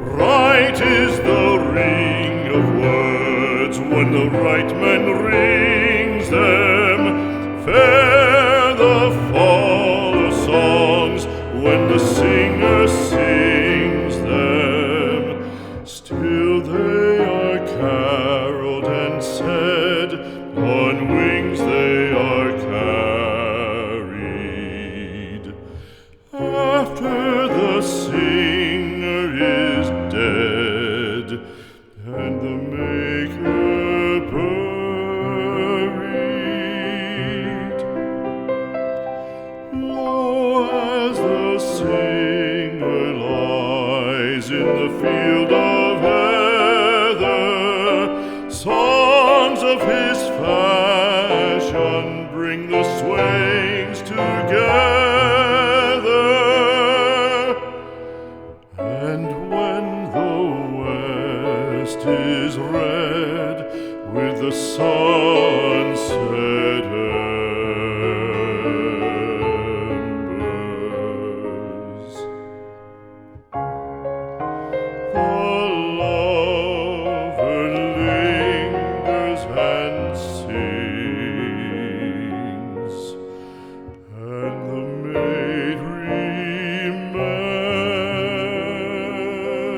Sweet is the ring of words when the right man rings them. Fair the fall of songs when the singer sings them. Still they are caroled and said, on wings they are carried. Ah, and the maker buried, lo, as the singer lies in the field of heather, songs of his fashion bring the swains together. West is red with the sun setting,